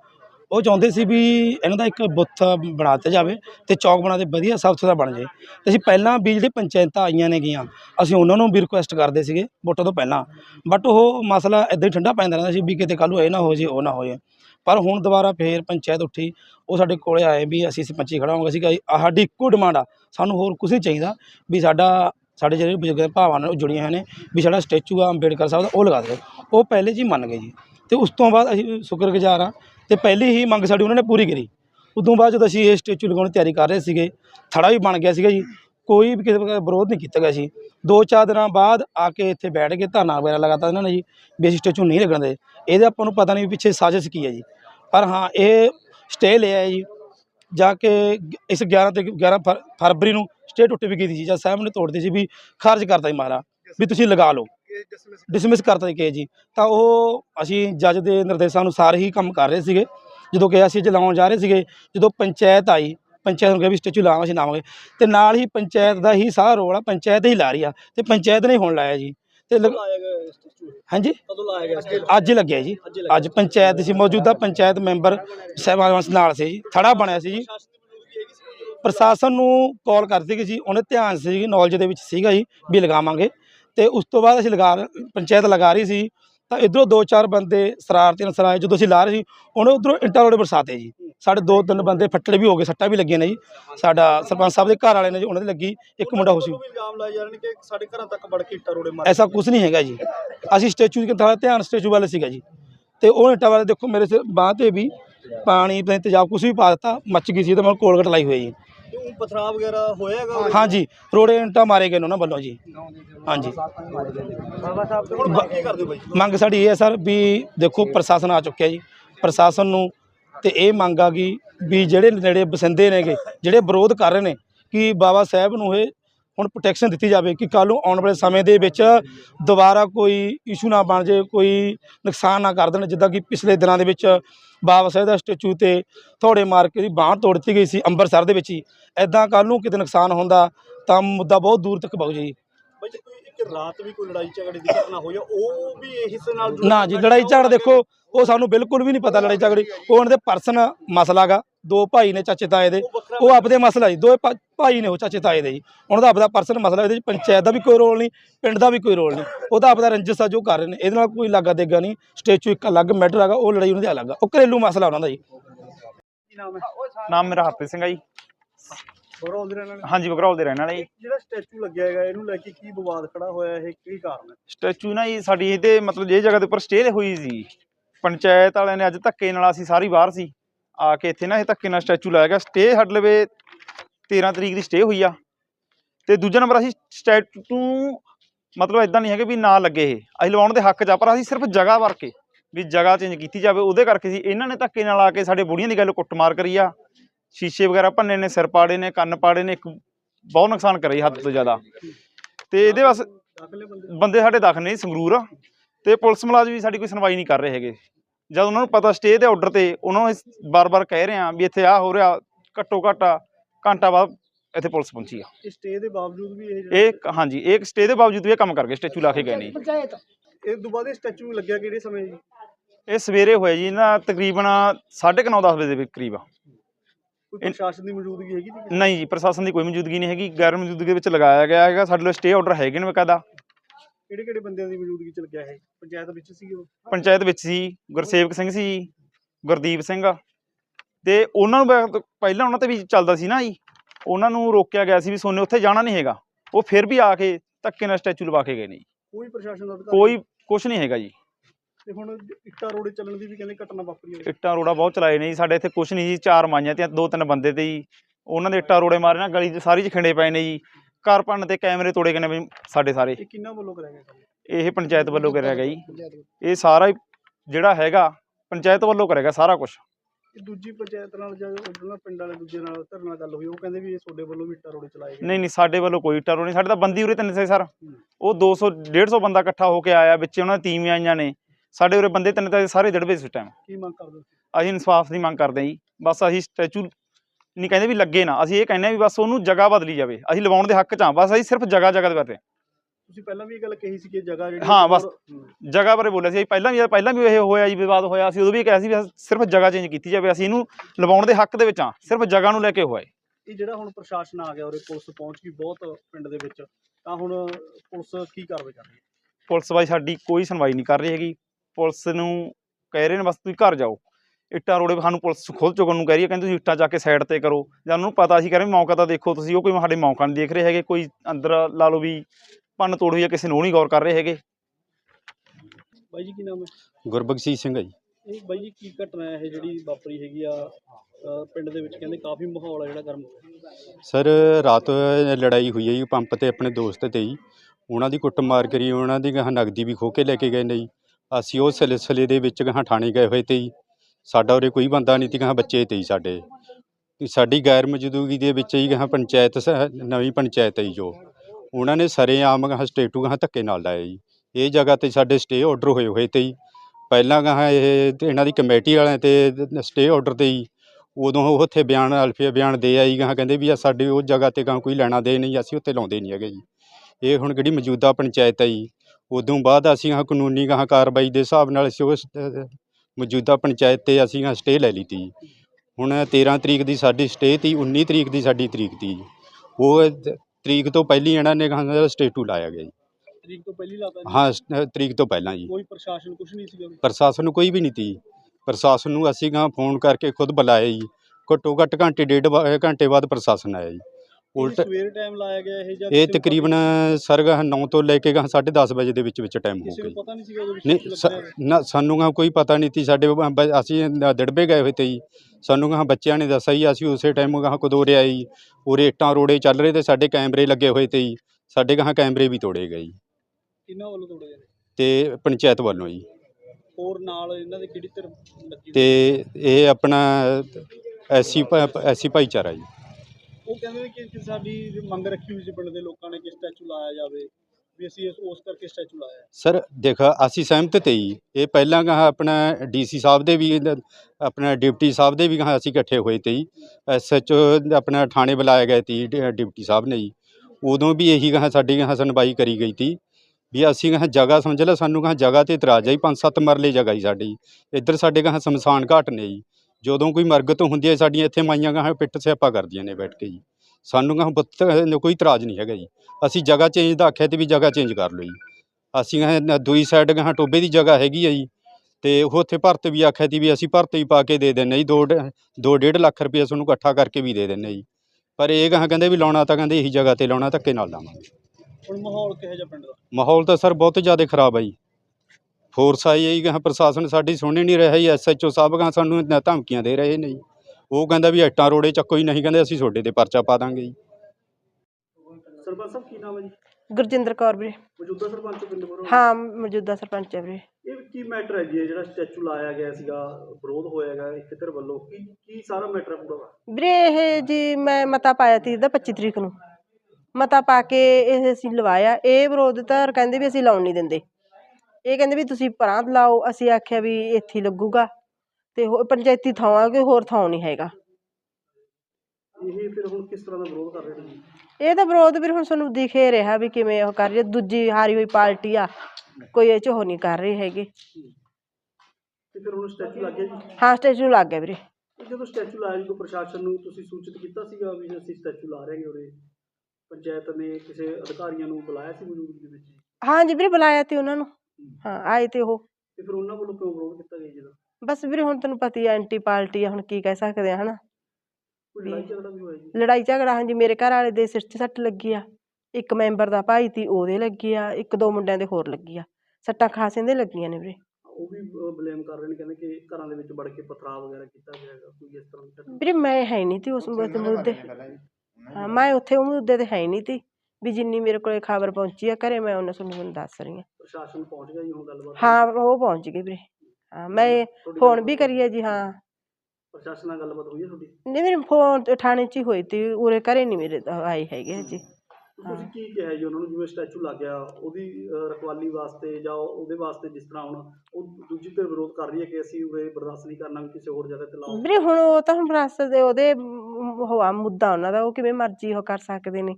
Speaker 4: ਉਹ ਚਾਹੁੰਦੇ ਸੀ ਵੀ ਇਹਨਾਂ ਦਾ ਇੱਕ ਬੁੱਥ ਬਣਾ ਦਿੱਤਾ ਜਾਵੇ ਤੇ ਚੌਕ ਬਣਾ ਦੇ, ਵਧੀਆ ਸਾਫ਼ ਸੁਥਰਾ ਬਣ ਜਾਏ। ਤੇ ਅਸੀਂ ਪਹਿਲਾਂ ਵੀ ਜਿਹੜੇ ਪੰਚਾਇਤਾਂ ਆਈਆਂ ਨੇਗੀਆਂ, ਅਸੀਂ ਉਹਨਾਂ ਨੂੰ ਵੀ ਰਿਕੁਐਸਟ ਕਰਦੇ ਸੀਗੇ ਵੋਟਾਂ ਤੋਂ ਪਹਿਲਾਂ। ਬਟ ਉਹ ਮਸਲਾ ਇੱਦਾਂ ਹੀ ਠੰਡਾ ਪੈਂਦਾ ਰਹਿੰਦਾ ਸੀ ਵੀ ਕਿਤੇ ਕੱਲ੍ਹ ਨੂੰ ਇਹ ਨਾ ਹੋ ਜੇ, ਉਹ ਨਾ ਹੋ ਹੋਏ ਪਰ ਹੁਣ ਦੁਬਾਰਾ ਫੇਰ ਪੰਚਾਇਤ ਉੱਠੀ, ਉਹ ਸਾਡੇ ਕੋਲੇ ਆਏ ਵੀ ਅਸੀਂ ਸਰਪੰਚੀ ਖੜਾ ਹੋਵਾਂਗੇ। ਅਸੀਂ ਕਿਹਾ ਜੀ ਸਾਡੀ ਇੱਕੋ ਡਿਮਾਂਡ ਆ, ਸਾਨੂੰ ਹੋਰ ਕੁਝ ਨਹੀਂ ਚਾਹੀਦਾ ਵੀ ਸਾਡਾ ਸਾਡੇ ਜਿਹੜੇ ਬਜ਼ੁਰਗਾਂ ਦੇ ਭਾਵਾਂ ਨਾਲ ਉਹ ਜੁੜੀਆਂ ਹੋਈਆਂ ਨੇ, ਵੀ ਸਾਡਾ ਸਟੈਚੂ ਆ ਅੰਬੇਡਕਰ ਸਾਹਿਬ ਦਾ, ਉਹ ਲਗਾ ਦਿਓ। ਉਹ ਪਹਿਲੇ ਜੀ ਮੰਨ ਗਏ ਜੀ। ਤੇ ਉਸ ਤੋਂ ਬਾਅਦ ਅਸੀਂ ਸ਼ੁਕਰਗੁਜ਼ਾਰ ਹਾਂ। ਤੇ ਪਹਿਲੀ ਹੀ ਮੰਗ ਸਾਡੀ ਉਹਨਾਂ ਨੇ ਪੂਰੀ ਕਰੀ। ਉਦੋਂ ਬਾਅਦ ਜਦੋਂ ਅਸੀਂ ਇਹ ਸਟੈਚੂ ਲਗਾਉਣ ਦੀ ਤਿਆਰੀ ਕਰ ਰਹੇ ਸੀਗੇ, ਥੜਾ ਵੀ ਬਣ ਗਿਆ ਸੀਗਾ ਜੀ। ਕੋਈ ਵੀ ਕਿਸੇ ਪ੍ਰਕਾਰ ਵਿਰੋਧ ਨਹੀਂ ਕੀਤਾ ਗਿਆ ਸੀ। ਦੋ ਚਾਰ ਦਿਨਾਂ ਬਾਅਦ ਆ ਕੇ ਇੱਥੇ ਬੈਠ ਕੇ ਧਰਨਾ ਵਗੈਰਾ ਲਗਾਤਾ ਇਹਨਾਂ ਨੇ ਜੀ, ਵੀ ਅਸੀਂ ਸਟੈਚੂ ਨਹੀਂ ਲੱਗਣ ਦੇ। ਇਹਦੇ ਆਪਾਂ ਨੂੰ ਪਤਾ ਨਹੀਂ ਵੀ ਪਿੱਛੇ ਸਾਜ਼ਿਸ਼ ਕੀ ਹੈ ਜੀ। ਪਰ ਹਾਂ, ਇਹ ਸਟੇ ਲਿਆ ਹੈ ਜੀ। ਜਾ ਕੇ ਇਸ 11 ਤੇ 11 ਫਰ- ਫਰਵਰੀ ਨੂੰ ਸਟੇ ਟੁੱਟ ਵੀ ਗਈ ਸੀ ਜੱਜ ਸਾਹਿਬ ਨੇ ਤੋੜਦੀ ਸੀ ਵੀ ਖਾਰਜ ਕਰਤਾ ਜੀ ਮਾਰਾ ਵੀ ਤੁਸੀਂ ਲਗਾ ਲਓ। ਡਿਸਮਿਸ ਕਰਤਾ। ਜੀ ਕੇਸ ਜੀ। ਤਾਂ ਉਹ ਅਸੀਂ ਜੱਜ ਦੇ ਨਿਰਦੇਸ਼ਾਂ ਅਨੁਸਾਰ ਹੀ ਕੰਮ ਕਰ ਰਹੇ ਸੀਗੇ। ਜਦੋਂ ਕਿ ਅਸੀਂ ਚਲਾਉਣ ਜਾ ਰਹੇ ਸੀਗੇ ਜਦੋਂ ਪੰਚਾਇਤ ਆਈ ਪੰਚਾਇਤ ਨੂੰ ਕਿਹਾ ਵੀ ਸਟੈਚੂ ਲਾਵਾਂ ਅਸੀਂ ਲਾਵਾਂਗੇ। ਤੇ ਨਾਲ ਹੀ ਪੰਚਾਇਤ ਦਾ ਹੀ ਸਾਰਾ ਰੋਲ ਆ ਪੰਚਾਇਤ ਹੀ ਲਾ ਰਹੀ ਆ ਤੇ ਪੰਚਾਇਤ ਨੇ ਹੁਣ ਲਾਇਆ ਜੀ। ਤੇ ਹਾਂਜੀ? ਅੱਜ ਲੱਗਿਆ ਜੀ।
Speaker 3: ਅੱਜ
Speaker 4: ਪੰਚਾਇਤ ਸੀ ਮੌਜੂਦਾ ਪੰਚਾਇਤ ਮੈਂਬਰ ਸਾਹਿਬਾਨ ਨਾਲ ਸੀ ਜੀ। ਥੜਾ ਬਣਿਆ ਸੀ ਜੀ।
Speaker 3: ਪ੍ਰਸ਼ਾਸਨ
Speaker 4: ਨੂੰ ਕਾਲ ਕਰ ਦਿੱਤੀ ਗਈ ਸੀ। ਉਹਨੇ ਧਿਆਨ ਸੀ ਨੌਲੇਜ ਦੇ ਵਿੱਚ ਸੀਗਾ ਜੀ ਵੀ ਲਗਾਵਾਂਗੇ। ਤੇ ਉਸ ਤੋਂ ਬਾਅਦ ਅਸੀਂ ਲਗਾ ਪੰਚਾਇਤ ਲਗਾ ਰਹੀ ਸੀ। ਤਾਂ ਇਧਰੋਂ ਦੋ ਚਾਰ ਬੰਦੇ ਸ਼ਰਾਰਤੀ ਅਨਸਰ ਆਏ ਜਦੋਂ ਅਸੀਂ ਲਾ ਰਹੇ ਸੀ ਉਹਨੇ ਉਧਰੋਂ ਇੰਟਾਂ ਰੋੜੇ ਬਰਸਾਤੇ ਜੀ। ਸਾਡੇ ਦੋ ਤਿੰਨ ਬੰਦੇ ਫੱਟੜ ਵੀ ਹੋ ਗਏ ਸੱਟਾਂ ਵੀ ਲੱਗੀਆਂ ਨੇ ਜੀ। ਸਾਡਾ ਸਰਪੰਚ ਸਾਹਿਬ ਦੇ ਘਰ ਵਾਲੇ ਨੇ ਜੀ ਉਹਨਾਂ ਦੇ ਲੱਗੀ ਇੱਕ ਮੁੰਡਾ ਹੋ ਸੀ
Speaker 3: ਉਹ ਵੀ ਇਲਜ਼ਾਮ ਲਾਏ ਜਾ ਰਹੇ ਨੇ ਕਿ ਸਾਡੇ ਘਰਾਂ ਤੱਕ ਵੜ ਕੇ ਇੱਟਾਂ ਰੋੜੇ ਮਾਰੇ।
Speaker 4: ਐਸਾ ਕੁਝ ਨਹੀਂ ਹੈਗਾ ਜੀ। ਅਸੀਂ ਸਟੈਚੂ ਦੀ ਥੋੜਾ ਧਿਆਨ ਸਟੈਚੂ ਵੱਲ ਸੀਗਾ ਜੀ। ਤੇ ਉਹ ਇੰਟਾਂ ਵਾਲੇ ਦੇਖੋ ਮੇਰੇ ਸਿਰ ਬਾਂਹ ਤੇ ਵੀ ਪਾਣੀ ਦਾ ਇੰਤਜ਼ਾਮ ਕੁਝ ਵੀ ਪਾ ਦਿੱਤਾ ਮੱਚ ਗਈ ਸੀ ਤੇ ਮੈਂ ਕੋਲਗਟ ਲਾਈ ਹੋਈ ਜੀ।
Speaker 3: ਤੇ ਵਗੈਰਾ ਉਹਦੇ?
Speaker 4: ਹਾਂਜੀ ਰੋੜੇ ਇੰਟਾਂ ਮਾਰੇ ਗਏ ਨੇ ਉਹਨਾਂ ਵੱਲੋਂ ਜੀ। ਹਾਂਜੀ।
Speaker 3: ਤੇ ਮੰਗ
Speaker 4: ਸਾਡੀ ਇਹ ਹੈ ਸਰ ਵੀ ਦੇਖੋ ਪ੍ਰਸ਼ਾਸਨ ਆ ਚੁੱਕਿਆ ਜੀ। ਪ੍ਰਸ਼ਾਸਨ ਨੂੰ ਤੇ ਇਹ ਮੰਗ ਆ ਗਈ ਵੀ ਜਿਹੜੇ ਨੇੜੇ ਬਸਿੰਦੇ ਨੇਗੇ, ਜਿਹੜੇ ਵਿਰੋਧ ਕਰ ਰਹੇ ਨੇ, ਕਿ ਬਾਬਾ ਸਾਹਿਬ ਨੂੰ ਇਹ ਹੁਣ ਪ੍ਰੋਟੈਕਸ਼ਨ ਦਿੱਤੀ ਜਾਵੇ ਕਿ ਕੱਲ੍ਹ ਨੂੰ ਆਉਣ ਵਾਲੇ ਸਮੇਂ ਦੇ ਵਿੱਚ ਦੁਬਾਰਾ ਕੋਈ ਇਸ਼ੂ ਨਾ ਬਣ ਜੇ ਕੋਈ ਨੁਕਸਾਨ ਨਾ ਕਰ ਦੇਣ, ਜਿੱਦਾਂ ਕਿ ਪਿਛਲੇ ਦਿਨਾਂ ਦੇ ਵਿੱਚ ਬਾਬਾ ਸਾਹਿਬ ਦਾ ਸਟੈਚੂ ਤੇ ਥੋੜੇ ਮਾਰ ਕੇ ਦੀ ਬਾਂਹ ਤੋੜ ਦਿੱਤੀ ਗਈ ਸੀ ਅੰਮ੍ਰਿਤਸਰ ਦੇ ਵਿੱਚ ਹੀ। ਐਦਾਂ ਕੱਲ੍ਹ ਨੂੰ ਕਿਤੇ ਨੁਕਸਾਨ ਹੁੰਦਾ ਤਾਂ ਮੁੱਦਾ ਬਹੁਤ ਦੂਰ ਤੱਕ ਪਹੁੰਚ ਜੀ
Speaker 3: ਰਾਤ ਵੀ ਕੋਈ ਲੜਾਈ ਝਗੜੇ ਦੀ ਘਟਨਾ ਹੋਈ ਆ ਉਹ ਵੀ ਇਸ ਨਾਲ ਜੁੜਿਆ
Speaker 4: ਨਾ ਜੀ ਲੜਾਈ ਝਗੜਾ ਦੇਖੋ ਉਹ ਸਾਨੂੰ ਬਿਲਕੁਲ ਵੀ ਨਹੀਂ ਪਤਾ ਲੜਾਈ ਝਗੜੇ ਉਹ ਉਹਨਾਂ ਦੇ ਪਰਸਨ ਮਸਲਾ ਗਾ ਦੋ ਭਾਈ ਨੇ ਚਾਚੇ ਤਾਏ ਦੇ। ਉਹ ਆਪਦੇ ਮਸਲਾ ਜੀ ਦੋ ਭਾਈ ਨੇ ਉਹ ਚਾਚੇ ਤਾਏ ਦੇ ਜੀ। ਉਹਨਾਂ ਦਾ ਆਪਦਾ ਪਰਸਨ ਮਸਲਾ ਇਹਦੇ ਵਿੱਚ ਪੰਚਾਇਤ ਦਾ ਵੀ ਕੋਈ ਰੋਲ ਨਹੀਂ ਪਿੰਡ ਦਾ ਵੀ ਕੋਈ ਰੋਲ ਨਹੀਂ। ਉਹਦਾ ਆਪਦਾ ਰੰਜਿਸ਼ ਆ ਜੋ ਕਰ ਰਹੇ ਨੇ। ਇਹਦੇ ਨਾਲ ਕੋਈ ਲਾਗਾ ਦੇਗਾ ਨਹੀਂ ਸਟੇਚੂ ਇੱਕ ਅਲੱਗ ਮੈਟਰ ਹੈਗਾ ਉਹ ਲੜਾਈ ਉਹਨਾਂ ਦੀ ਅਲੱਗ ਆ। ਉਹ ਘਰੇਲੂ ਮਸਲਾ ਉਹਨਾਂ ਦਾ ਜੀ।
Speaker 3: ਕੀ ਨਾਮ ਹੈ
Speaker 5: ਨਾਮ ਮੇਰਾ ਹਰਪ੍ਰੀਤ ਸਿੰਘ ਆ ਜੀ।
Speaker 3: ਬਰੋਲ ਦੇ ਰਹਿਣ ਵਾਲੇ?
Speaker 5: ਹਾਂਜੀ ਬਗਰੌਲ ਦੇ ਰਹਿਣ ਵਾਲੇ। ਜੀ
Speaker 3: ਜਿਹੜਾ ਸਟੈਚੂ ਲੱਗਿਆ ਹੈਗਾ ਇਹਨੂੰ ਲੈ ਕੇ ਕੀ ਵਿਵਾਦ ਖੜਾ ਹੋਇਆ ਇਹ ਕੀ ਕਾਰਨ ਹੈ?
Speaker 5: ਸਟੈਚੂ ਨਾ ਜੀ ਸਾਡੀ ਇਹਦੇ ਮਤਲਬ ਜੇ ਜਗ੍ਹਾ ਦੇ ਉੱਪਰ ਸਟੇ ਹੋਈ ਸੀ। ਪੰਚਾਇਤ ਵਾਲਿਆਂ ਨੇ ਅੱਜ ਧੱਕੇ ਨਾਲ ਅਸੀਂ ਸਾਰੀ ਬਾਹਰ ਸੀ। ਆ ਕੇ ਇੱਥੇ ਨਾ ਇਹ ਧੱਕੇ ਨਾਲ ਸਟੈਚੂ ਲਾਇਆ ਗਿਆ। ਸਟੇ ਸਾਡੇ ਲਵੇ 13 ਤਰੀਕ ਦੀ ਸਟੇ ਹੋਈ ਆ। ਤੇ ਦੂਜਾ ਨੰਬਰ ਅਸੀਂ ਸਟੈਚੂ ਮਤਲਬ ਇਦਾਂ ਨਹੀਂ ਹੈਗੇ ਵੀ ਨਾ ਲੱਗੇ ਇਹ। ਅਸੀਂ ਲਵਾਉਣ ਦੇ ਹੱਕ 'ਚ ਆ ਪਰ ਅਸੀਂ ਸਿਰਫ ਜਗ੍ਹਾ ਵਰ ਕੇ ਵੀ ਜਗ੍ਹਾ ਚੇਂਜ ਕੀਤੀ ਜਾਵੇ। ਉਹਦੇ ਕਰਕੇ ਸੀ ਇਹਨਾਂ ਨੇ ਧੱਕੇ ਨਾਲ ਆ ਕੇ ਸਾਡੇ ਬੁੜੀਆਂ ਦੀ ਗੱਲ ਕੁੱਟਮਾਰ ਕਰੀ ਆ। ਸ਼ੀਸ਼ੇ ਵਗੈਰਾ ਭੰਨੇ ਨੇ ਸਿਰ ਪਾੜੇ ਨੇ ਕੰਨ ਪਾੜੇ ਨੇ ਇੱਕ ਬਹੁਤ ਨੁਕਸਾਨ ਕਰਿਆ ਜੀ ਹੱਦ ਤੋਂ ਜ਼ਿਆਦਾ। ਤੇ ਇਹਦੇ ਬਸ
Speaker 3: ਦਾਖਲੇ ਬੰਦੇ
Speaker 5: ਸਾਡੇ ਦਾਖਲ ਨੇ ਸੰਗਰੂਰ। ਤੇ ਪੁਲਿਸ ਮੁਲਾਜ਼ਮ ਵੀ ਸਾਡੀ ਕੋਈ ਸੁਣਵਾਈ ਨਹੀਂ ਕਰ ਰਹੇ ਹੈਗੇ। ਜਦ ਉਹਨਾਂ ਨੂੰ ਪਤਾ ਸਟੇ ਦੇ ਆਰਡਰ ਤੇ ਉਹਨਾਂ ਨੂੰ ਬਾਰ-ਬਾਰ ਕਹਿ ਰਹੇ ਆ ਵੀ ਇੱਥੇ ਆ ਹੋ ਰਿਹਾ ਘੱਟੋ ਘੱਟ ਘੰਟਾ ਬਾਅਦ ਇੱਥੇ ਪੁਲਿਸ ਪਹੁੰਚੀ ਆ।
Speaker 3: ਇਸ ਸਟੇ ਦੇ ਬਾਵਜੂਦ ਵੀ ਇਹ
Speaker 5: ਇਹ ਹਾਂਜੀ ਇਹ ਸਟੇ ਦੇ ਬਾਵਜੂਦ ਵੀ ਇਹ ਕੰਮ ਕਰ ਗਏ ਸਟੈਚੂ ਲਾ ਕੇ ਗਏ ਨੇ।
Speaker 3: ਇਹ ਤੋਂ ਬਾਅਦ ਇਹ ਸਟੈਚੂ ਲੱਗਿਆ ਕਿਹੜੇ ਸਮੇਂ ਜੀ?
Speaker 5: ਇਹ ਸਵੇਰੇ ਹੋਇਆ ਜੀ ਨਾ ਤਕਰੀਬਨ 9:30 10 ਵਜੇ ਦੇ ਕਰੀਬ
Speaker 3: ਕੋਈ ਪ੍ਰਸ਼ਾਸਨ ਦੀ ਮੌਜੂਦਗੀ ਹੈਗੀ ਜੀ
Speaker 5: ਨਹੀਂ ਜੀ ਪ੍ਰਸ਼ਾਸਨ ਦੀ ਕੋਈ ਮੌਜੂਦਗੀ ਨਹੀਂ ਹੈਗੀ। ਗੈਰ ਮੌਜੂਦਗੀ ਦੇ ਵਿੱਚ ਲਗਾਇਆ ਗਿਆ ਹੈਗਾ। ਸਾਡੇ ਕੋਲ ਸਟੇ ਆਰਡਰ ਹੈਗੇ ਨੇ ਬਕਾਇਦਾ।
Speaker 3: ਕਿਹੜੇ ਕਿਹੜੇ ਬੰਦਿਆਂ ਦੀ ਮੌਜੂਦਗੀ ਚ ਲੱਗਿਆ ਹੈ ਪੰਚਾਇਤ ਵਿੱਚ ਸੀ ਉਹ?
Speaker 5: ਪੰਚਾਇਤ ਵਿੱਚ ਸੀ। ਗੁਰਸੇਵਕ ਸਿੰਘ ਸੀ ਗੁਰਦੀਪ ਸਿੰਘ। ਤੇ ਉਹਨਾਂ ਨੂੰ ਪਹਿਲਾਂ ਉਹਨਾਂ ਤੇ ਵੀ ਚੱਲਦਾ ਸੀ ਨਾ ਜੀ। ਉਹਨਾਂ ਨੂੰ ਰੋਕਿਆ ਗਿਆ ਸੀ ਵੀ ਸੋਨੇ ਉੱਥੇ ਜਾਣਾ ਨਹੀਂ ਹੈਗਾ। ਉਹ ਫਿਰ ਵੀ ਆ ਕੇ ਧੱਕੇ ਨਾਲ ਸਟੈਚੂ ਲਵਾ ਕੇ ਗਏ ਨੇ
Speaker 3: ਕੋਈ ਪ੍ਰਸ਼ਾਸਨ ਦਾ
Speaker 5: ਕੋਈ ਕੁਝ ਨਹੀਂ ਹੈਗਾ ਜੀ।
Speaker 3: ਤੇ ਹੁਣ ਇੱਟਾਂ ਰੋੜੇ ਚੱਲਣ ਦੀ ਵੀ ਕਹਿੰਦੇ ਘਟਨਾ ਵਾਪਰੀ ਹੈ
Speaker 5: ਇੱਟਾਂ ਰੋੜਾ ਬਹੁਤ ਚਲਾਏ ਨੇ ਜੀ ਸਾਡੇ ਇੱਥੇ ਕੁਝ ਨਹੀਂ ਜੀ ਚਾਰ ਮਾਈਆਂ ਤੇ ਦੋ ਤਿੰਨ ਬੰਦੇ ਤੇ ਜੀ। ਉਹਨਾਂ ਦੇ ਇੱਟਾਂ ਰੋੜੇ ਮਾਰੇ ਨਾ ਗਲੀ 'ਚ ਸਾਰੀ 'ਚ ਖਿੰਡੇ ਪਏ ਨੇ ਜੀ। ਘਰ ਭੰਨ ਤੇ ਕੈਮਰੇ ਤੋੜੇ ਗਏ ਨੇ ਵੀ ਸਾਡੇ ਸਾਰੇ।
Speaker 3: ਇਹ ਕਿੰਨਾ ਵੱਲੋਂ ਕਰਿਆ ਗਿਆ ਕੰਮ?
Speaker 5: ਇਹ ਪੰਚਾਇਤ ਵੱਲੋਂ ਕਰਿਆ ਗਿਆ ਜੀ। ਇਹ ਸਾਰਾ ਹੀ ਜਿਹੜਾ ਹੈਗਾ ਪੰਚਾਇਤ ਵੱਲੋਂ ਕਰਿਆ ਗਿਆ ਸਾਰਾ ਕੁਝ
Speaker 3: ਇਹ ਦੂਜੀ ਪੰਚਾਇਤ ਨਾਲ ਜਾਂ ਉਹਨਾਂ ਪਿੰਡ ਵਾਲੇ ਦੂਜੇ ਨਾਲ ਧਰਨਾ ਗੱਲ ਹੋਈ ਉਹ ਕਹਿੰਦੇ ਵੀ ਇਹ ਤੁਹਾਡੇ ਵੱਲੋਂ ਵੀ ਇੱਟਾਂ ਰੋੜੇ ਚਲਾਏ ਗਏ
Speaker 5: ਨਹੀਂ ਨਹੀਂ ਸਾਡੇ ਵੱਲੋਂ ਕੋਈ ਟਰੋ ਨਹੀਂ ਸਾਡੇ ਤਾਂ ਬੰਦੀ ਉਰੇ ਤਿੰਨ ਸੇ ਸਰ। ਉਹ 200 150 ਬੰਦਾ ਇਕੱਠਾ ਹੋ ਕੇ ਆਇਆ ਵਿੱਚ ਉਹਨਾਂ ਦੀ ਤੀਵੀਆਂ ਆਈਆਂ ਨੇ। ਸਾਡੇ ਉਰੇ ਬੰਦੇ ਤਿੰਨ ਤਾਂ ਸਾਰੇ ਜੜਵੇ ਇਸ ਟਾਈਮ
Speaker 3: ਕੀ ਮੰਗ ਕਰਦੇ ਹੋ?
Speaker 5: ਅਸੀਂ ਇਨਸਾਫ ਦੀ ਮੰਗ ਕਰਦੇ ਹਾਂ ਜੀ। ਬਸ ਅਸੀਂ ਸਟੈਚੂ ਨਹੀਂ ਕਹਿੰਦੇ ਵੀ ਲੱਗੇ ਨਾ। ਅਸੀਂ ਇਹ ਕਹਿੰਦੇ ਹਾਂ ਵੀ ਬਸ ਉਹਨੂੰ ਜਗ੍ਹਾ ਬਦਲੀ ਜਾਵੇ। ਅਸੀਂ ਲਵਾਉਣ ਦੇ ਹੱਕ 'ਚ ਹਾਂ। ਬਸ ਅਸੀਂ ਸਿਰਫ ਜਗ੍ਹਾ ਜਗ੍ਹਾ ਦੇ ਬਾਰੇ।
Speaker 3: ਤੁਸੀਂ ਪਹਿਲਾਂ ਵੀ ਇਹ ਗੱਲ ਕਹੀ ਸੀ ਕਿ ਜਗ੍ਹਾ ਜਿਹੜੀ
Speaker 5: ਹਾਂ, ਬਸ।
Speaker 3: ਹੂੰ।
Speaker 5: ਜਗ੍ਹਾ ਬਾਰੇ ਬੋਲਿਆ ਸੀ। ਅਸੀਂ ਪਹਿਲਾਂ ਵੀ ਪਹਿਲਾਂ ਵੀ ਇਹ ਹੋਇਆ ਜੀ ਵਿਵਾਦ ਹੋਇਆ। ਸੀ ਉਦੋਂ ਵੀ ਕਿਹਾ ਸੀ ਵੀ ਸਿਰਫ ਜਗ੍ਹਾ ਚੇਂਜ ਕੀਤੀ ਜਾਵੇ। ਅਸੀਂ ਇਹਨੂੰ ਲਵਾਉਣ ਦੇ ਹੱਕ ਦੇ ਵਿੱਚ ਹਾਂ। ਸਿਰਫ ਜਗ੍ਹਾ ਨੂੰ ਲੈ ਕੇ ਹੋਇਆ
Speaker 3: ਇਹ। ਜਿਹੜਾ ਹੁਣ ਪ੍ਰਸ਼ਾਸਨ ਆ ਗਿਆ ਔਰ ਪੁਲਿਸ ਪਹੁੰਚ ਗਈ ਬਹੁਤ ਪਿੰਡ ਦੇ ਵਿੱਚ। ਤਾਂ ਹੁਣ ਪੁਲਿਸ ਕੀ ਕਾਰਵਾਈ ਕਰ ਰਹੀ ਹੈ?
Speaker 5: ਪੁਲਿਸ ਬਾਈ ਸਾਡੀ ਕੋਈ ਸੁਣਵਾਈ ਨਹੀਂ ਕਰ ਰਹੀ ਹੈਗੀ। ਪੁਲਿਸ ਨੂੰ ਕਹਿ ਰਹੇ ਨੇ ਬਸ ਤੁਸੀਂ ਘਰ ਜਾਓ। ਇੱਟਾਂ ਰੋੜੇ ਸਾਨੂੰ ਪੁਲਿਸ ਖੁਦ ਚੁੱਕਣ ਨੂੰ ਕਹਿ ਰਹੀ ਹੈ ਕਹਿੰਦੇ ਤੁਸੀਂ ਇੱਟਾਂ ਚੱਕ ਕੇ ਸਾਈਡ ਤੇ ਕਰੋ। ਜਾਂ ਉਹਨੂੰ ਪਤਾ ਸੀ ਕਹਿੰਦੇ ਮੌਕਾ ਤਾਂ ਦੇਖੋ ਤੁਸੀਂ ਉਹ ਕੋਈ ਸਾਡੇ ਮੌਕਾ ਨਹੀਂ ਦੇਖ ਰਹੇ ਹੈਗੇ ਕੋਈ ਅੰਦਰ ਲਾ ਲਓ ਵੀ ਭੰਨ ਤੋੜ ਹੋਈ ਕਿਸੇ ਨੂੰ ਨਹੀਂ ਗੌਰ ਕਰ ਰਹੇ ਹੈਗੇ।
Speaker 3: ਬਾਈ ਜੀ ਕੀ ਨਾਮ ਹੈ?
Speaker 6: ਗੁਰਬਖਸ਼ੀਸ਼ ਸਿੰਘ ਹੈ ਜੀ।
Speaker 3: ਇਹ ਬਾਈ ਜੀ ਕੀ ਘਟਨਾ ਹੈ ਇਹ ਜਿਹੜੀ ਵਾਪਰੀ ਹੈਗੀ ਆ ਪਿੰਡ ਦੇ ਵਿੱਚ ਕਹਿੰਦੇ ਕਾਫੀ ਮਾਹੌਲ ਆ ਜਿਹੜਾ ਗਰਮ।
Speaker 6: ਸਰ ਰਾਤ ਲੜਾਈ ਹੋਈ ਹੈ ਜੀ ਪੰਪ ਤੇ ਆਪਣੇ ਦੋਸਤ ਤੇ ਜੀ। ਉਹਨਾਂ ਦੀ ਕੁੱਟਮਾਰ ਕਰੀ ਉਹਨਾਂ ਦੀ ਗਾਹਾਂ ਨਗਦੀ ਵੀ ਖੋ ਕੇ ਲੈ ਕੇ ਗਏ ਨੇ ਜੀ। ਅਸੀਂ ਉਹ ਸਿਲਸਿਲੇ ਦੇ ਵਿੱਚ ਗਾਂ ਥਾਣੇ ਗਏ ਹੋਏ ਤੇ ਜੀ। ਸਾਡਾ ਉਰੇ ਕੋਈ ਬੰਦਾ ਨਹੀਂ ਸੀ ਗਾਂ ਬੱਚੇ ਤੇ ਜੀ ਸਾਡੇ। ਤੇ ਸਾਡੀ ਗੈਰ ਮੌਜੂਦਗੀ ਦੇ ਵਿੱਚ ਹੀ ਗਾਂ ਪੰਚਾਇਤ ਸ- ਨਵੀਂ ਪੰਚਾਇਤ ਹੈ ਜੀ ਜੋ। ਉਹਨਾਂ ਨੇ ਸਰੇਆਮ ਗਾਹਾਂ ਸਟੇਟੂ ਗਾਹਾਂ ਧੱਕੇ ਨਾਲ ਲਾਇਆ ਜੀ। ਇਹ ਜਗ੍ਹਾ ਤੇ ਸਾਡੇ ਸਟੇ ਆਰਡਰ ਹੋਏ ਹੋਏ ਤੇ ਜੀ। ਪਹਿਲਾਂ ਗਾਂ ਇਹ ਤੇ ਇਹਨਾਂ ਦੀ ਕਮੇਟੀ ਵਾਲਿਆਂ ਤੇ ਸਟੇ ਆਰਡਰ ਤੇ ਜੀ। ਉਦੋਂ ਉਹ ਉੱਥੇ ਬਿਆਨ, ਅਲਫੀਆ ਬਿਆਨ ਦੇ ਆਈ ਗਾਂ ਕਹਿੰਦੇ ਵੀ ਆ ਸਾਡੀ ਉਹ ਜਗ੍ਹਾ ਤੇ ਗਾਹਾਂ ਕੋਈ ਲੈਣਾ ਦੇ ਨਹੀਂ, ਅਸੀਂ ਉੱਥੇ ਲਾਉਂਦੇ ਨਹੀਂ ਹੈਗੇ ਜੀ। ਇਹ ਹੁਣ ਜਿਹੜੀ ਮੌਜੂਦਾ ਪੰਚਾਇਤ ਹੈ ਜੀ। ਉਦੋਂ ਬਾਅਦ ਅਸੀਂ ਗਾਹਾਂ ਕਾਨੂੰਨੀ ਗਾਹਾਂ ਕਾਰਵਾਈ ਦੇ ਹਿਸਾਬ ਨਾਲ ਅਸੀਂ ਉਸ ਅ, ਮੌਜੂਦਾ ਪੰਚਾਇਤ ਤੇ ਅਸੀਂ ਗਾਹਾਂ ਸਟੇ ਲੈ ਲਈ ਤੀ ਹੁਣ 13 ਤਰੀਕ ਦੀ ਸਾਡੀ ਸਟੇ ਤੀ 19 ਤਰੀਕ ਦੀ ਸਾਡੀ ਤਰੀਕ ਤੀ ਉਹ ਤ- ਤਰੀਕ ਤੋਂ ਪਹਿਲੀ ਇਹਨਾਂ ਨੇ ਗਾਹਾਂ ਸਟੇਟੂ ਲਾਇਆ ਗਿਆ ਜੀ।
Speaker 3: ਤਰੀਕ ਤੋਂ ਪਹਿਲੀ ਲਾਤਾ ਜੀ?
Speaker 6: ਹਾਂ ਸ- ਤਰੀਕ ਤੋਂ ਪਹਿਲਾਂ ਜੀ।
Speaker 3: ਕੋਈ ਪ੍ਰਸ਼ਾਸਨ ਕੁਝ ਨਹੀਂ ਸੀਗਾ? ਵੀ?
Speaker 6: ਪ੍ਰਸ਼ਾਸਨ ਨੂੰ ਕੋਈ ਵੀ ਨਹੀਂ ਤੀ ਪ੍ਰਸ਼ਾਸਨ ਨੂੰ ਅਸੀਂ ਗਾਂ ਫੋਨ ਕਰਕੇ ਖੁਦ ਬੁਲਾਇਆ ਜੀ। ਘੱਟੋ ਘੱਟ ਘੰਟੇ ਡੇਢ ਘੰਟੇ ਬਾਅਦ ਪ੍ਰਸ਼ਾਸਨ ਆਇਆ ਜੀ। ਉਲਟ
Speaker 3: ਸਵੇਰ ਟਾਈਮ ਲਾਇਆ ਗਿਆ ਇਹ ਜਾਂ
Speaker 6: ਇਹ ਤਕਰੀਬਨ ਸਰਗਾ 9 ਤੋਂ ਲੈ ਕੇ ਗਾਂ 10:30 ਵਜੇ ਦੇ ਵਿੱਚ ਵਿੱਚ ਟਾਈਮ ਹੋ ਗਿਆ
Speaker 3: ਪਤਾ ਨਹੀਂ ਸੀਗਾ
Speaker 6: ਸ- ਨਾ ਸਾਨੂੰ ਗਾਂ ਕੋਈ ਪਤਾ ਨਹੀਂ ਤੀ ਸਾਡੇ ਬ- ਬ- ਅਸੀਂ ਦਿੜਬੇ ਗਏ ਹੋਏ ਤੇ ਜੀ। ਸਾਨੂੰ ਗਾਂ ਬੱਚਿਆਂ ਨੇ ਦੱਸਿਆ ਜੀ ਅਸੀਂ ਉਸੇ ਟਾਈਮ ਗਾਂ ਕਦੋਰੇ ਆਏ ਜੀ। ਉਰੇ ਇੱਟਾਂ ਰੋੜੇ ਚੱਲ ਰਹੇ ਤੇ ਸਾਡੇ ਕੈਮਰੇ ਲੱਗੇ ਹੋਏ ਤੇ ਜੀ। ਸਾਡੇ ਗਾਂ ਕੈਮਰੇ ਵੀ ਤੋੜੇ ਗਏ ਜੀ।
Speaker 3: ਕਿੰਨਾ ਵੱਲੋਂ ਤੋੜੇ ਗਏ ਨੇ?
Speaker 6: ਤੇ ਪੰਚਾਇਤ ਵੱਲੋਂ ਜੀ।
Speaker 3: ਹੋਰ ਨਾਲ ਇਹਨਾਂ ਦੇ ਕਿਹੜੀ ਧਿਰ ਲੱਗੀ ਹੋਈ?
Speaker 6: ਤੇ ਇਹ ਆਪਣਾ ਐਸੀ ਐਸੀ ਭਾਈਚਾਰਾ ਜੀ।
Speaker 3: ਉਹ ਕਹਿੰਦੇ ਨੇ ਕਿ ਸਾਡੀ ਮੰਗ ਰੱਖੀ ਹੋਈ ਸੀ ਪਿੰਡ ਦੇ ਲੋਕਾਂ ਨੇ ਕਿ ਸਟੈਚੂ ਲਾਇਆ ਜਾਵੇ, ਵੀ ਅਸੀਂ ਇਸ- ਉਸ ਕਰਕੇ ਸਟੈਚੂ ਲਾਇਆ
Speaker 6: ਸਰ, ਦੇਖ, ਅਸੀਂ ਸਹਿਮਤ ਤੇ ਜੀ ਇਹ ਪਹਿਲਾਂ ਗਾ ਆਪਣਾ ਡੀਸੀ ਸਾਹਿਬ ਦੇ ਵੀ ਇਹਦਾ- ਆਪਣਾ ਡਿਪਟੀ ਸਾਹਿਬ ਦੇ ਵੀ ਗਾ ਅਸੀਂ ਇਕੱਠੇ ਹੋਏ ਤੇ ਜੀ ਐਸਐਚਓ ਆਪਣਾ ਥਾਣੇ ਬੁਲਾਇਆ ਗਏ ਤੀ ਡਿਪਟੀ ਸਾਹਿਬ ਨੇ ਜੀ। ਉਦੋਂ ਵੀ ਇਹੀ ਗਾ ਸਾਡੀ ਗਾ ਸੁਣਵਾਈ ਕਰੀ ਗਈ ਤੀ, ਵੀ ਅਸੀਂ ਗਾ ਜਗ੍ਹਾ ਸਮਝ ਲੈ ਸਾਨੂੰ ਗਾ ਜਗ੍ਹਾ ਤੇ ਇਤਰਾਜ਼ ਹੈ ਪੰਜ ਸੱਤ ਮਰਲੇ ਜਗ੍ਹਾ ਜੀ ਸਾਡੀ। ਇੱਧਰ ਸਾਡੇ ਗਾ ਸ਼ਮਸ਼ਾਨ ਘਾਟ ਨੇ ਜੀ। ਜਦੋਂ ਕੋਈ ਮਰਗਤ ਹੁੰਦੀ ਹੈ ਸਾਡੀਆਂ ਇੱਥੇ ਮਾਈਆਂ ਗਾ ਪਿੱਟ ਸਿਆਪਾ ਕਰਦੀਆਂ ਨੇ ਬੈਠ ਕੇ ਜੀ। ਸਾਨੂੰ ਗਾ ਬੱਤ ਕੋਈ ਇਤਰਾਜ਼ ਨਹੀਂ ਹੈਗਾ ਜੀ। ਅਸੀਂ ਜਗ੍ਹਾ ਚੇਂਜ ਦਾ ਆਖਿਆ ਤੇ ਵੀ ਜਗ੍ਹਾ ਚੇਂਜ ਕਰ ਲਓ ਜੀ। ਅਸੀਂ ਗਾਹਾਂ ਦੂਈ ਸਾਈਡ ਗਾਹਾਂ ਟੋਬੇ ਦੀ ਜਗ੍ਹਾ ਹੈਗੀ ਆ ਜੀ। ਤੇ ਉਹ ਉੱਥੇ ਭਰਤ ਵੀ ਆਖਿਆ ਤੀ ਵੀ ਅਸੀਂ ਭਰਤ ਵੀ ਪਾ ਕੇ ਦੇ ਦਿੰਨੇ ਜੀ। ਦੋ ਡ- ਦੋ ਡੇਢ ਲੱਖ ਰੁਪਏ ਤੁਹਾਨੂੰ ਇਕੱਠਾ ਕਰਕੇ ਵੀ ਦੇ ਦਿੰਨੇ ਜੀ। ਪਰ ਇਹ ਗਾਹਾਂ ਕਹਿੰਦੇ ਵੀ ਲਾਉਣਾ ਤਾਂ ਕਹਿੰਦੇ ਇਹੀ ਜਗ੍ਹਾ ਤੇ ਲਾਉਣਾ ਧੱਕੇ ਨਾਲ ਲਾਵਾਂਗੇ।
Speaker 3: ਹੁਣ ਮਾਹੌਲ ਕਿਹੋ ਜਿਹਾ ਪਿੰਡ ਦਾ?
Speaker 6: ਮਾਹੌਲ ਤਾਂ ਸਰ ਬਹੁਤ ਜ਼ਿਆਦਾ ਖਰਾਬ ਆ ਜੀ। ਫੋਰਸ ਆਈ ਹੈ ਗਾਹਾਂ ਪ੍ਰਸ਼ਾਸਨ ਸਾਡੀ ਸੁਣ ਹੀ ਨਹੀਂ ਰਿਹਾ ਜੀ ਐਸਐਚਓ ਸਾਹਿਬ ਗਾਹਾਂ ਸਾਨੂੰ ਇੰਨੀਆਂ ਧਮਕੀਆਂ ਦੇ ਰਹੇ ਨੇ ਜੀ। ਉਹ ਕਹਿੰਦਾ ਵੀ ਇੱਟਾਂ ਰੋੜੇ ਚੱਕੋ ਹੀ ਨਹੀਂ ਕਹਿੰਦੇ ਅਸੀਂ ਤੁਹਾਡੇ ਤੇ ਪਰਚਾ ਪਾ ਦਾਂਗੇ ਜੀ।
Speaker 3: ਸਰਪੰਚ ਸਾਹਿਬ ਕੀ ਨਾਮ ਹੈ ਜੀ?
Speaker 7: ਗੁਰਜਿੰਦਰ ਕੌਰ ਵੀਰੇ।
Speaker 3: ਮੌਜੂਦਾ ਸਰਪੰਚ ਪਿੰਡ ਬਰੋ
Speaker 7: ਹਾਂ ਮੌਜੂਦਾ ਸਰਪੰਚ ਹੈ ਵੀਰੇ।
Speaker 3: ਇਹ ਕੀ ਮੈਟਰ ਹੈ ਜੀ ਇਹ ਜਿਹੜਾ ਸਟੈਚੂ ਲਾਇਆ ਗਿਆ ਸੀਗਾ ਵਿਰੋਧ ਹੋਇਆ ਹੈਗਾ ਇੱਕ ਧਿਰ ਵੱਲੋਂ ਕੀ ਕੀ ਸਾਰਾ ਮੈਟਰ ਪੂਰਾ? ਵਾ
Speaker 7: ਵੀਰੇ ਇਹ ਜੀ ਮੈਂ ਮਤਾ ਪਾਇਆ ਸੀ ਇਹਦਾ 25 ਤਰੀਕ ਨੂੰ। ਮਤਾ ਪਾ ਕੇ ਇਹ ਅਸੀਂ ਲਵਾਇਆ ਇਹ ਵਿਰੋਧ ਧਿਰ ਕਹਿੰਦੇ ਵੀ ਅਸੀਂ ਲਾਉਣ ਨਹੀਂ ਦਿੰਦੇ। ਇਹ ਕਹਿੰਦੇ ਵੀ ਤੁਸੀਂ ਪਰਾਂ ਲਾਓ ਅਸੀਂ ਆਖਿਆ ਵੀ ਇੱਥੇ ਹੀ ਲੱਗੂਗਾ। ਤੇ ਹੋਰ ਪੰਚਾਇਤੀ ਥਾਂ ਆ ਕੋਈ ਹੋਰ ਥਾਂ ਨਹੀਂ ਹੈਗਾ।
Speaker 3: ਇਹ ਫਿਰ ਹੁਣ ਕਿਸ ਤਰ੍ਹਾਂ ਦਾ ਵਿਰੋਧ ਕਰ ਰਹੇ ਨੇ ਜੀ?
Speaker 7: ਇਹ ਤਾਂ ਵਿਰੋਧ ਵੀਰ ਹੁਣ ਸਾਨੂੰ ਦਿਖੇ ਰਿਹਾ ਵੀ ਕਿਵੇਂ ਉਹ ਕਰ ਰਹੀ ਹੈ ਦੂਜੀ ਹਾਰੀ ਹੋਈ ਪਾਰਟੀ ਆ ਕੋਈ ਇਹ ਚ ਉਹ ਨਹੀਂ ਕਰ ਰਹੀ ਹੈਗੀ।
Speaker 3: ਤੇ ਫਿਰ ਹੁਣ ਸਟੈਚੂ ਲੱਗ ਗਿਆ ਜੀ?
Speaker 7: ਹਾਂ ਸਟੇਸ਼ਨ ਲੱਗ ਗਿਆ ਵੀਰੇ।
Speaker 3: ਤੇ ਜਦੋਂ ਸਟੈਚੂ ਲਾਇਆ ਜੀ ਕੋਈ ਪ੍ਰਸ਼ਾਸਨ ਨੂੰ ਤੁਸੀਂ ਸੂਚਿਤ ਕੀਤਾ ਸੀਗਾ ਵੀ ਅਸੀਂ ਸਟੈਚੂ ਲਾ ਰਹੇ ਹਾਂ ਉਰੇ? ਪੰਚਾਇਤ ਨੇ ਕਿਸੇ ਅਧਿਕਾਰੀਆਂ ਨੂੰ ਬੁਲਾਇਆ ਸੀ ਮੌਜੂਦਗੀ ਦੇ ਵਿੱਚ? ਜੀ?
Speaker 7: ਹਾਂ ਜੀ ਵੀਰੇ ਬੁਲਾਇਆ ਤੇ ਉਹਨਾਂ ਨੂੰ। ਹਾਂ ਆਏ ਤੇ ਉਹ।
Speaker 3: ਤੇ ਫਿਰ ਉਹਨਾਂ ਵੱਲੋਂ ਕਿਉਂ ਵਿਰੋਧ ਕੀਤਾ ਗਿਆ ਜੀ ਦਾ
Speaker 7: ਬਸ ਵੀਰੇ ਹੁਣ ਤੈਨੂੰ ਪਤਾ ਹੀ ਆ ਐਂਟੀ ਪਾਰਟੀ ਆ ਹੁਣ ਕੀ ਕਹਿ ਸਕਦੇ ਆ ਹਨਾ?
Speaker 3: ਕੋਈ ਲੜਾਈ ਝਗੜਾ ਵੀ ਹੋਇਆ ਜੀ?
Speaker 7: ਲੜਾਈ ਝਗੜਾ ਹਾਂਜੀ ਮੇਰੇ ਘਰ ਵਾਲੇ ਦੇ ਸਿਰ 'ਚ ਸੱਟ ਲੱਗੀ ਆ। ਇੱਕ ਮੈਂਬਰ ਦਾ ਭਾਈ ਤੀ ਉਹਦੇ ਲੱਗੀ ਆ ਇੱਕ ਦੋ ਮੁੰਡਿਆਂ ਦੇ ਹੋਰ ਲੱਗੀ ਆ। ਸੱਟਾਂ ਖਾਸੇ ਦੇ ਲੱਗੀਆਂ ਨੇ ਵੀਰੇ।
Speaker 3: ਉਹ ਵੀ ਬਲੇਮ ਕਰ ਰਹੇ ਨੇ ਕਹਿੰਦੇ ਕਿ ਘਰਾਂ ਦੇ ਵਿੱਚ ਵੜ ਕੇ ਪਥਰਾਵ ਵਗੈਰਾ ਕੀਤਾ ਗਿਆ ਹੈਗਾ ਕੋਈ ਇਸ ਤਰ੍ਹਾਂ ਦੀ ਘਟਨਾ?
Speaker 7: ਵੀਰੇ ਮੈਂ ਹੈ ਨਹੀਂ ਤੀ ਉਸ ਮੁੱਦੇ ਹਾਂ। ਮੈਂ ਉੱਥੇ ਉਹ ਮੁੱਦੇ ਤੇ ਹੈ ਨਹੀਂ ਤੀ ਵੀ ਜਿੰਨੀ ਮੇਰੇ ਕੋਲੇ ਖਬਰ ਪਹੁੰਚੀ ਆ ਘਰੇ ਮੈਂ ਉਹਨਾਂ ਤੁਹਾਨੂੰ ਦੱਸ ਰਹੀ ਹਾਂ
Speaker 3: ਪ੍ਰਸ਼ਾਸਨ ਪਹੁੰਚ ਗਿਆ ਜੀ ਹੁਣ ਗੱਲਬਾਤ
Speaker 7: ਹਾਂ ਉਹ ਪਹੁੰਚ ਗਏ ਵੀਰੇ। ਹਾਂ ਮੈਂ ਫੋਨ ਵੀ ਕਰੀਏ ਜੀ ਹਾਂ।
Speaker 3: ਪ੍ਰਸ਼ਾਸਨ ਨਾਲ ਗੱਲਬਾਤ ਹੋਈ ਹੈ ਤੁਹਾਡੀ?
Speaker 7: ਨਹੀਂ ਮੇਰੇ ਫੋਨ ਤੇ ਥਾਣੇ 'ਚ ਹੀ ਹੋਈ ਤੀ ਉਰੇ ਘਰੇ ਨਹੀਂ ਮੇਰੇ ਤਾਂ ਆਏ ਹੈਗੇ ਜੀ
Speaker 3: ਤੁਸੀਂ ਕੀ ਕਿਹਾ ਜੀ ਉਹਨਾਂ ਨੂੰ ਜਿਵੇਂ ਸਟੈਚੂ ਲੱਗ ਗਿਆ ਉਹਦੀ ਅਹ, ਰਖਵਾਲੀ ਵਾਸਤੇ ਜਾਂ ਉਹਦੇ ਵਾਸਤੇ ਜਿਸ ਤਰ੍ਹਾਂ ਹੁਣ ਉਹ ਦੂਜੀ ਤੇ ਵਿਰੋਧ ਕਰ ਰਹੀ ਹੈ ਕਿ ਅਸੀਂ ਉਰੇ ਬਰਦਾਸ਼ਤ ਨਹੀਂ ਕਰਨਾ ਵੀ ਕਿਸੇ ਹੋਰ ਜਗ੍ਹਾ ਤੇ ਲਾਓ।
Speaker 7: ਵੀਰੇ ਹੁਣ ਉਹ ਤਾਂ ਹੁਣ ਵਿਰਾਸਤ ਦੇ ਉਹਦੇ ਮ, ਉਹ ਆ ਮੁੱਦਾ ਉਹਨਾਂ ਦਾ ਉਹ ਕਿਵੇਂ ਮਰਜ਼ੀ ਉਹ ਕਰ ਸਕਦੇ ਨੇ।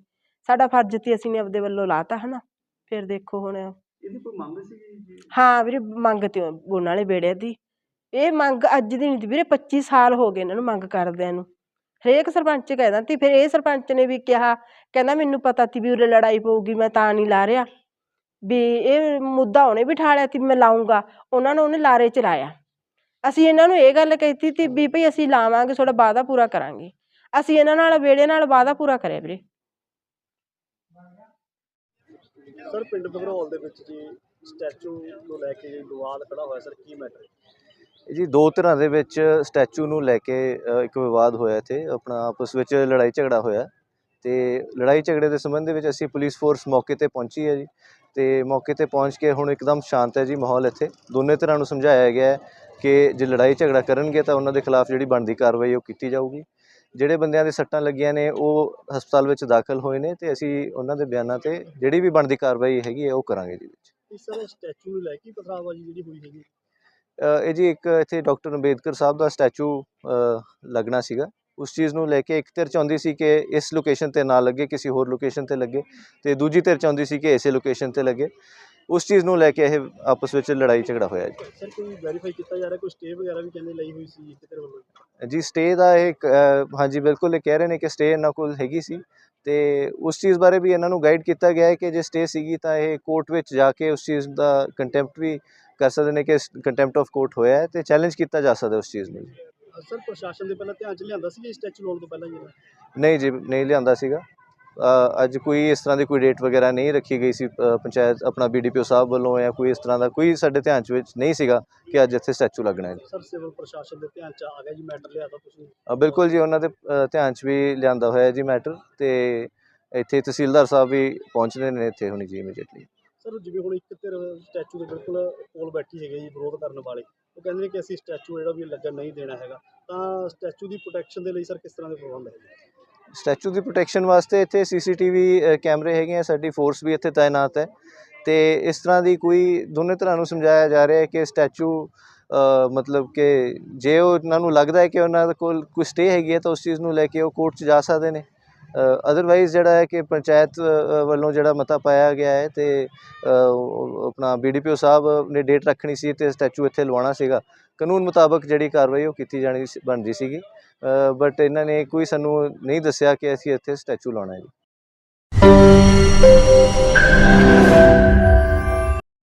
Speaker 7: ਸਾਡਾ ਫਰਜ਼ ਤੀ ਅਸੀਂ ਨੇ ਆਪਦੇ ਵੱਲੋਂ ਲਾਤਾ ਹਨਾ। ਫਿਰ ਦੇਖੋ ਹੁਣ
Speaker 3: ਇਹਦੀ ਕੋਈ ਮੰਗ ਸੀ ਜੀ?
Speaker 7: ਹਾਂ ਵੀਰੇ, ਮੰਗ ਤੇ ਉਹਨਾਂ ਵਾਲੇ ਬੇੜੇ ਦੀ। ਇਹ ਮੰਗ ਅੱਜ ਦੀ ਨਹੀਂ ਤੀ ਵੀਰੇ 25 ਸਾਲ ਹੋ ਗਏ ਇਹਨਾਂ ਨੂੰ ਮੰਗ ਕਰਦਿਆਂ ਨੂੰ। ਹਰੇਕ ਸਰਪੰਚ ਕਹਿੰਦਾ ਤੀ ਫਿਰ ਇਹ ਸਰਪੰਚ ਨੇ ਵੀ ਕਿਹਾ, ਕਹਿੰਦਾ ਮੈਨੂੰ ਪਤਾ ਤੀ ਵੀ ਉਰੇ ਲੜਾਈ ਪਊਗੀ, ਮੈਂ ਤਾਂ ਨਹੀਂ ਲਾ ਰਿਹਾ। ਵੀ ਇਹ ਮੁੱਦਾ ਉਹਨੇ ਬਿਠਾ ਲਿਆ ਤੀ ਵੀ ਮੈਂ ਲਾਉਂਗਾ ਉਹਨਾਂ ਨੂੰ ਉਹਨੇ ਲਾਰੇ ਚ ਲਾਇਆ। ਅਸੀਂ ਇਹਨਾਂ ਨੂੰ ਇਹ ਗੱਲ ਕਹੀਤੀ ਤੀ ਵੀ ਭਈ ਅਸੀਂ ਲਾਵਾਂਗੇ ਤੁਹਾਡਾ ਵਾਅਦਾ ਪੂਰਾ ਕਰਾਂਗੇ। ਅਸੀਂ ਇਹਨਾਂ ਨਾਲ ਵੇੜੇ ਨਾਲ ਵਾਅਦਾ ਪੂਰਾ ਕਰਿਆ ਵੀਰੇ।
Speaker 3: ਸਰ ਪਿੰਡ ਬਗਰੌਲ ਦੇ ਵਿੱਚ ਜੀ ਸਟੈਚੂ ਨੂੰ ਲੈ ਕੇ ਜੀ ਵਿਵਾਦ ਖੜਾ ਹੋਇਆ ਸਰ ਕੀ ਮੈਟਰ
Speaker 8: ਜੀ ਦੋ ਤਰ੍ਹਾਂ ਦੇ ਵਿੱਚ ਸਟੈਚੂ ਨੂੰ ਲੈ ਕੇ ਅ, ਇੱਕ ਵਿਵਾਦ ਹੋਇਆ ਇੱਥੇ। ਆਪਣਾ ਆਪਸ ਵਿੱਚ ਲੜਾਈ ਝਗੜਾ ਹੋਇਆ। ਤੇ ਲੜਾਈ ਝਗੜੇ ਦੇ ਸੰਬੰਧ ਦੇ ਵਿੱਚ ਅਸੀਂ ਪੁਲਿਸ ਫੋਰਸ ਮੌਕੇ ਤੇ ਪਹੁੰਚੀ ਹੈ ਜੀ। ਤੇ ਮੌਕੇ ਤੇ ਪਹੁੰਚ ਕੇ ਹੁਣ ਇੱਕਦਮ ਸ਼ਾਂਤ ਹੈ ਜੀ ਮਾਹੌਲ ਇੱਥੇ। ਦੋਨੇ ਤਰ੍ਹਾਂ ਨੂੰ ਸਮਝਾਇਆ ਗਿਆ ਹੈ ਕਿ ਜੇ ਲੜਾਈ ਝਗੜਾ ਕਰਨਗੇ ਤਾਂ ਉਹਨਾਂ ਦੇ ਖਿਲਾਫ ਜਿਹੜੀ ਬਣਦੀ ਕਾਰਵਾਈ ਉਹ ਕੀਤੀ ਜਾਊਗੀ। ਜਿਹੜੇ ਬੰਦਿਆਂ ਦੇ ਸੱਟਾਂ ਲੱਗੀਆਂ ਨੇ ਉਹ ਹਸਪਤਾਲ ਵਿੱਚ ਦਾਖਲ ਹੋਏ ਨੇ ਤੇ ਅਸੀਂ ਉਹਨਾਂ ਦੇ ਬਿਆਨਾਂ ਤੇ ਜਿਹੜੀ ਵੀ ਬਣਦੀ ਕਾਰਵਾਈ ਹੈਗੀ ਹੈ ਉਹ ਕਰਾਂਗੇ ਜੀ। ਵਿੱਚ
Speaker 3: ਇਸ ਸਰ ਸਟੈਚੂ ਨੂੰ ਲੈ ਕੇ ਪਥਰਾਵਾਜੀ ਜਿਹੜੀ ਹੋਈ ਹੈਗੀ।
Speaker 8: ਅ, ਇਹ ਜੀ ਇੱਕ ਇੱਥੇ ਡਾਕਟਰ ਅੰਬੇਦਕਰ ਸਾਹਿਬ ਦਾ ਸਟੈਚੂ ਲੱਗਣਾ ਸੀਗਾ। ਉਸ ਚੀਜ਼ ਨੂੰ ਲੈ ਕੇ ਇੱਕ ਧਿਰ ਚਾਹੁੰਦੀ ਸੀ ਕਿ ਇਸ ਲੋਕੇਸ਼ਨ ਤੇ ਨਾ ਲੱਗੇ ਕਿਸੇ ਹੋਰ ਲੋਕੇਸ਼ਨ ਤੇ ਲੱਗੇ ਤੇ ਦੂਜੀ ਧਿਰ ਚਾਹੁੰਦੀ ਸੀ ਕਿ ਇਸੇ ਲੋਕੇਸ਼ਨ ਤੇ ਲੱਗੇ। ਉਸ ਚੀਜ਼ ਨੂੰ ਲੈ ਕੇ ਇਹ ਆਪਸ ਵਿੱਚ ਲੜਾਈ ਝਗੜਾ ਹੋਇਆ ਜੀ।
Speaker 3: ਸਰ ਕੋਈ ਵੈਰੀਫਾਈ ਕੀਤਾ ਜਾ ਰਿਹਾ ਕੋਈ ਸਟੇ ਵਗੈਰਾ ਵੀ ਕਹਿੰਦੇ ਲਈ ਹੋਈ ਸੀ ਕਿਤੇ ਵੱਲੋਂ?
Speaker 8: ਜੀ ਸਟੇ ਦਾ ਇਹ ਹਾਂਜੀ ਬਿਲਕੁਲ ਇਹ ਕਹਿ ਰਹੇ ਨੇ ਕਿ ਸਟੇ ਇਹਨਾਂ ਕੋਲ ਹੈਗੀ ਸੀ। ਤੇ ਉਸ ਚੀਜ਼ ਬਾਰੇ ਵੀ ਇਹਨਾਂ ਨੂੰ ਗਾਈਡ ਕੀਤਾ ਗਿਆ ਹੈ ਕਿ ਜੇ ਸਟੇ ਸੀਗੀ ਤਾਂ ਇਹ ਕੋਰਟ ਵਿੱਚ ਜਾ ਕੇ ਉਸ ਚੀਜ਼ ਦਾ ਕੰਟੈਂਪਟ ਵੀ ਕਰ ਸਕਦੇ ਨੇ ਕਿ ਕੰਟੈਂਪਟ ਆਫ ਕੋਰਟ ਹੋਇਆ ਹੈ ਤੇ ਚੈਲੰਜ ਕੀਤਾ ਜਾ ਸਕਦਾ ਉਸ ਚੀਜ਼ ਨੂੰ ਜੀ।
Speaker 3: ਸਰ ਪ੍ਰਸ਼ਾਸਨ ਦੇ ਪਹਿਲਾਂ ਧਿਆਨ ਚ ਲਿਆਂਦਾ ਸੀ ਸਟੈਚੂ ਲਾਉਣ ਤੋਂ ਪਹਿਲਾਂ ਜਿਹੜਾ
Speaker 8: ਨਹੀਂ ਜੀ ਨਹੀਂ ਲਿਆਂਦਾ ਸੀਗਾ। ਅੱਜ ਕੋਈ ਇਸ ਤਰ੍ਹਾਂ ਦੀ ਕੋਈ ਡੇਟ ਵਗੈਰਾ ਨਹੀਂ ਰੱਖੀ ਗਈ ਸੀ ਪੰਚਾਇਤ ਆਪਣਾ ਬੀਡੀਪੀਓ ਸਾਹਿਬ ਵੱਲੋਂ ਜਾਂ ਕੋਈ ਇਸ ਤਰ੍ਹਾਂ ਦਾ ਕੋਈ ਸਾਡੇ ਧਿਆਨ ਚ ਵਿੱਚ ਨਹੀਂ ਸੀਗਾ ਕਿ ਅੱਜ ਇੱਥੇ ਸਟੈਚੂ ਲੱਗਣਾ ਹੈ।
Speaker 3: ਸਰ ਸਿਵਲ ਪ੍ਰਸ਼ਾਸਨ ਦੇ ਧਿਆਨ ਚ ਆ ਗਿਆ ਜੀ ਮੈਟਰ ਲਿਆ ਤਾਂ ਤੁਸੀਂ?
Speaker 8: ਬਿਲਕੁਲ ਜੀ ਉਹਨਾਂ ਦੇ ਧਿਆਨ ਚ ਵੀ ਲਿਆਂਦਾ ਹੋਇਆ ਜੀ ਮੈਟਰ ਤੇ ਇੱਥੇ ਤਹਿਸੀਲਦਾਰ ਸਾਹਿਬ ਵੀ ਪਹੁੰਚਦੇ ਨੇ ਇੱਥੇ ਹੁਣੀ ਜੀ ਇਮੀਡੀਏਟਲੀ
Speaker 3: ਸਰ ਜਿਵੇਂ ਹੁਣ ਇੱਕ ਧਿਰ ਸਟੈਚੂ ਦੇ ਬਿਲਕੁਲ ਕੋਲ ਬੈਠੀ ਹੈਗੇ ਜੀ ਵਿਰੋਧ ਕਰਨ ਵਾਲੇ ਉਹ ਕਹਿੰਦੇ ਨੇ ਕਿ ਅਸੀਂ ਸਟੈਚੂ ਜਿਹੜਾ ਵੀ ਲੱਗਣ ਨਹੀਂ ਦੇਣਾ ਹੈਗਾ ਤਾਂ ਸਟੈਚੂ ਦੀ ਪ੍ਰੋਟੈਕਸ਼ਨ ਦੇ ਲਈ ਸਰ ਕਿਸ ਤਰ੍ਹਾਂ ਦੇ ਪ੍ਰਬੰਧ ਹੈ
Speaker 8: ਸਟੈਚੂ ਦੀ ਪ੍ਰੋਟੈਕਸ਼ਨ ਵਾਸਤੇ ਇੱਥੇ ਸੀਸੀਟੀਵੀ ਕੈਮਰੇ ਹੈਗੇ ਆ ਸਾਡੀ ਫੋਰਸ ਵੀ ਇੱਥੇ ਤਾਇਨਾਤ ਹੈ। ਤੇ ਇਸ ਤਰ੍ਹਾਂ ਦੀ ਕੋਈ ਦੋਨੇ ਤਰ੍ਹਾਂ ਨੂੰ ਸਮਝਾਇਆ ਜਾ ਰਿਹਾ ਹੈ ਕਿ ਸਟੈਚੂ ਮਤਲਬ ਕਿ ਜੇ ਉਹਨਾਂ ਨੂੰ ਲੱਗਦਾ ਹੈ ਕਿ ਉਹਨਾਂ ਕੋਲ ਕੋਈ ਸਟੇ ਹੈਗੀ ਹੈ ਤਾਂ ਉਸ ਚੀਜ਼ ਨੂੰ ਲੈ ਕੇ ਉਹ ਕੋਰਟ 'ਚ ਜਾ ਸਕਦੇ ਨੇ। ਅਦਰਵਾਈਜ਼ ਜਿਹੜਾ ਹੈ ਕਿ ਪੰਚਾਇਤ ਵੱਲੋਂ ਜਿਹੜਾ ਮਤਾ ਪਾਇਆ ਗਿਆ ਹੈ ਤੇ ਅ, ਉਹ ਆਪਣਾ ਬੀਡੀਪੀਓ ਸਾਹਿਬ ਨੇ ਡੇਟ ਰੱਖਣੀ ਸੀ ਤੇ ਸਟੈਚੂ ਇੱਥੇ ਲਵਾਉਣਾ ਸੀਗਾ। ਕਾਨੂੰਨ ਮੁਤਾਬਕ ਜਿਹੜੀ ਕਾਰਵਾਈ ਉਹ ਕੀਤੀ ਜਾਣੀ ਸੀ- ਬਣਦੀ ਸੀਗੀ। ਬਟ ਇਹਨਾਂ ਨੇ ਕੋਈ ਸਾਨੂੰ ਨਹੀਂ ਦੱਸਿਆ ਕਿ ਅਸੀਂ ਇੱਥੇ ਸਟੈਚੂ ਲਾਉਣਾ ਹੈ ਜੀ।